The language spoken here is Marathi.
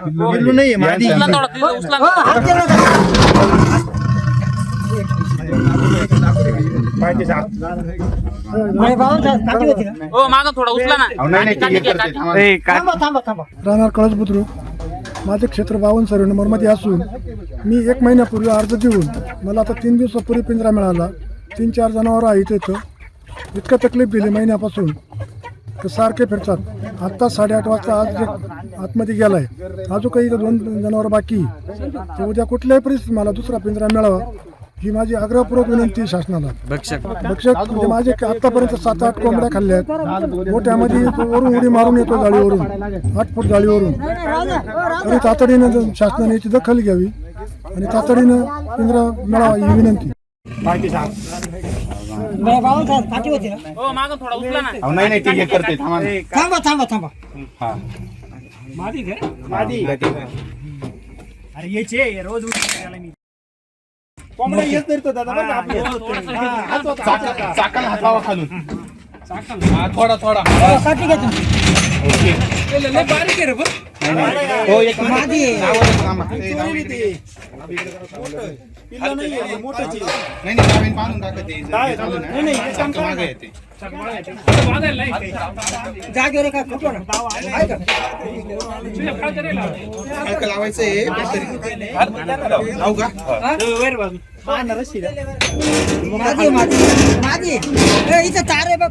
पिल्लू नाहीये. मादी उचला थोडा तिथं उचला ना. हो मागं थोडा उचला ना. काठी घ्या, काठी. राहणार कळस बुद्रुक माझे क्षेत्र बावन्न सर्व नंबरमध्ये असून मी एक महिन्यापूर्वी अर्ज देऊन मला आता तीन दिवसापूर्वी पिंजरा मिळाला. तीन चार जनावरं आहेत इथं. इतकं तकलीफ दिली महिन्यापासून. तर सारखे फिरतात. आत्ता साडेआठ वाजता आज जे आतमध्ये गेलाय अजून काही इथं दोन जनावरं बाकी आहे. तर उद्या कुठल्याही परिस्थितीत मला दुसरा पिंजरा मिळावा ही माझी आग्रहपूर्वक विनंती आहे शासनाला. भक्षक. म्हणजे माझे आतापर्यंत सात आठ कोंबड्या खाल्ल्या आहेत. मोठ्यामध्ये तो वरून उडी मारून येतो जाळीवरून आठ फूट जाळीवरून. तरी तातडीनं शासनाने याची दखल घ्यावी आणि तातडीनं पिंजरा मिळावा ही विनंती. हो मागं थोडा उचला ना. नाही नाही ते हे करते थांबा ना. थांबा थांबा थांबा. हा. चाका- चाकाला हात लावा खालून. हा, थोडा थोडा. साठी घ्या तुम्ही. हो एक मिनिट. मादी आहे. नावावर येतो थांबा. ते नाही नाही मागे येते जागेवर कुठं लावायचं आहे काहीतरी. लावू का मादी मादी इथं तार आहे बघ